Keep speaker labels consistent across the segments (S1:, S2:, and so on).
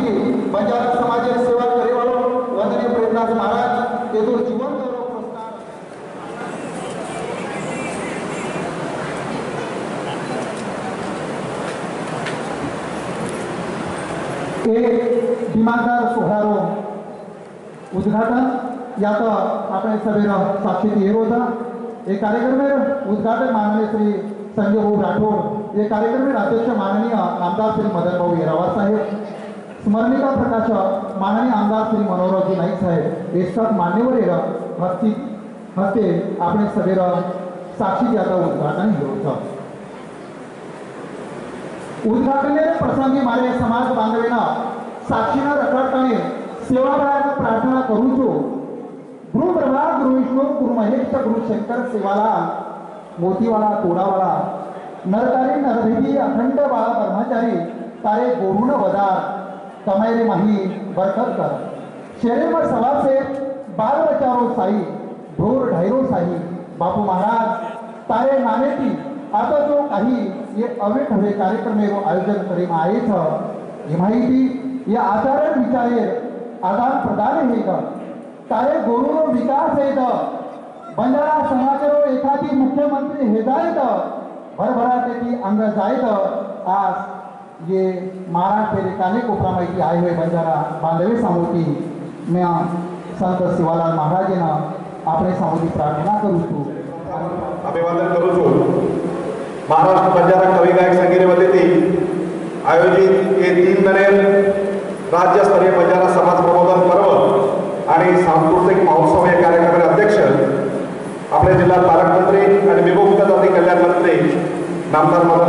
S1: साक्षी बंजारा समाज सेवा करेवाळो वंदनीय प्रेमदास महाराज तेजो जीवन गौरव दिमागदार सोहळारो उद्घाटन यात आपण सभेर साक्षी दिए होता. ये कार्यक्रमेर उद्घाटन माननीय श्री संजय भाऊ राठोड ये कार्यक्रमेर अध्यक्ष माननीय आमदार श्री मदन भाऊ येरावार साहेब. स्मरणिका प्रकाश माननीय आमदार श्री मनोहरजी नाईक साहेब हे सब मान्यवर येर हस्ती हस्ते આપણે સભેર સાક્ષી याचा उद्घाटन घेऊन ઉદ્ઘાટને પ્રસંગે મારે સમાજ બાંધવેના સાક્ષીના રખડતાને સેવાભાવના પ્રાર્થના કરું છું ગૃહ પ્રભા ગૃહ વિષ્ણુ ગૃહ મહેશ ગૃહ શંકર સેવાલા મોતીવાળા તોડાવાળા નરકારી નરભેદી અખંડ વાળા બ્રહ્મચારી તારે ગોરુણ વધાર कमाई माही बरकत कर. शेरे में सवा से बाल बचारो साई ढोर ढाईरो साई बापू महाराज तारे नाने की आता जो काही ये अवैध हवे कार्यक्रम एवं आयोजन करीम आए छ माही माहिती ये आचार्य विचारे आदान प्रदान है ग तारे गुरुओं विकास हे का बंजारा समाजरो एखादी मुख्यमंत्री हे जायत. भरभराट अंग्रेज अंग था आज ये महाराष्ट्र काने कोपरा माहिती आहे होय बंजारा बांधवे सामोती म्या संत शिवालाल महाराजेनं આપણે સામૂહિક પ્રાર્થના કરું છું
S2: अभिवादन करू છું महाराष्ट्र बंजारा कवी गायक संगीत वतीने आयोजित हे तीन नरेल राज्यस्तरीय बंजारा समाज प्रबोधन पर्व आणि सांस्कृतिक महोत्सव या कार्यक्रमाचे अध्यक्ष आपल्या जिल्हा पालकमंत्री आणि विमुक्त जाती कल्याण मंत्री नामदार मदन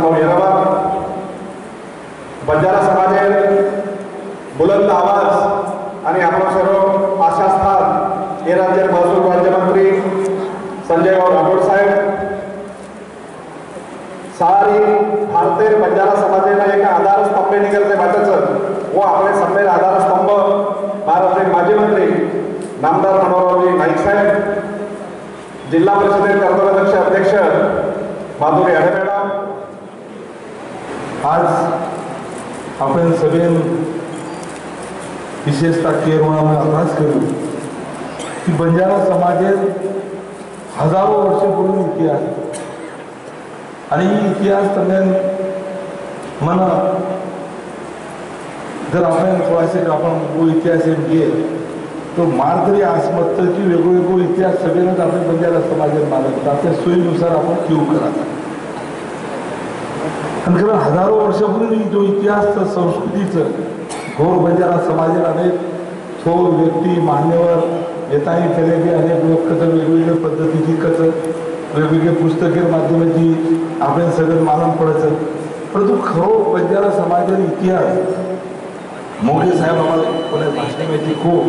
S2: भाऊ येरावार बंजारा समाजे बुलंद आवाज आणि आपण सर्व आशास्थान हे राज्य महसूल राज्यमंत्री संजय राव राठोड साहेब. सारी भारतीय बंजारा समाजाने एक आधारस्तंभ निघालते वाटच व आपले सभ्य आधारस्तंभ. महाराष्ट्राचे माजी मंत्री नामदार मनोहरजी नाईक साहेब. जिल्हा परिषदेचे कर्तव्यदक्ष अध्यक्ष
S3: आपण सगळे विशेषतः केर म्हणून अभ्यास करू. की बंजारा समाजात हजारो वर्षपूर्वी इतिहास. आणि इतिहास सगळ्यां म्हणा जर आपण थोडासे आपण वो इतिहास घे तो मारतरी आसमत्तची वेगळो वेगळो इतिहास सगळ्यांनाच आपण बंजारा समाजात मानत आपल्या सोयीनुसार आपण ठेवू करायचा आणि खरं हजारो वर्षापूर्वी जो इतिहास तर संस्कृतीचं घोर बंजारा समाजात अनेक थोर व्यक्ती मान्यवर येताही केलेली अनेक लोक कसं वेगवेगळ्या पद्धतीची कसं वेगवेगळे पुस्तके माध्यमाची आपण सगळं मालूम पडायचं परंतु खरो बंजारा समाजाचा इतिहास मोगे साहेब आम्हाला कोणा भाषण माहिती खूप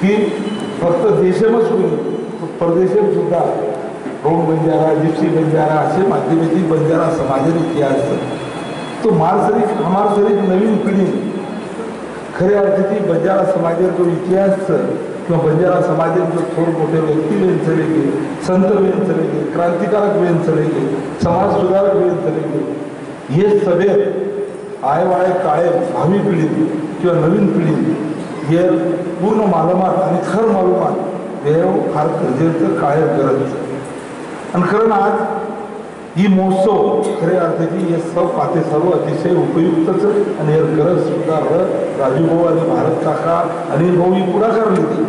S3: की फक्त देशमच होईल परदेशात सुद्धा रोड बंजारा जिप्सी बंजारा असे माध्यमिक बंजारा समाजाचा इतिहास तो मारसरी हमारसरी नवीन पिढी. खऱ्या अर्थाची बंजारा समाजाचा जो इतिहास किंवा बंजारा समाजात जो थोर मोठे व्यक्ती वेन चले गे संत वेन चले गे क्रांतिकारक वेन चले गे समाज सुधारक वेन चले गे हे सगळे आयवाळे काळे भावी पिढी किंवा नवीन पिढी हे पूर्ण मालमात आणि खर मालूमात हे फार गरजेचं काळे गरज आणि खरं आज ही महोत्सव खऱ्या अर्थाची हे सर्व पाते सर्व अतिशय उपयुक्तच आणि हे गरज सुद्धा राजूभाऊ आणि भारत काका अनिल भाऊ ही पुढाकार घेतली.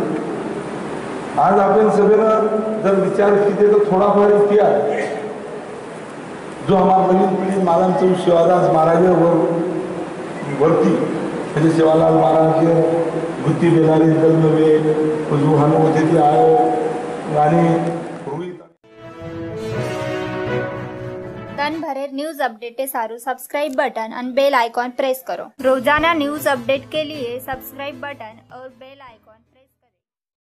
S3: आज आपण सगळं जर विचार केले तर थोडाफार इतिहास जो आम्हाला नवीन पिढी मालांचं शिवादास महाराजावर वरती म्हणजे शिवालाल महाराज बुद्धी बेनारी जन्मवे उजू हनुमती आयो आणि
S4: તન ભરેર न्यूज अपडेट सारू सब्सक्राइब बटन और बेल आइकॉन प्रेस करो रोजाना न्यूज अपडेट के लिए सब्सक्राइब बटन और बेल आइकॉन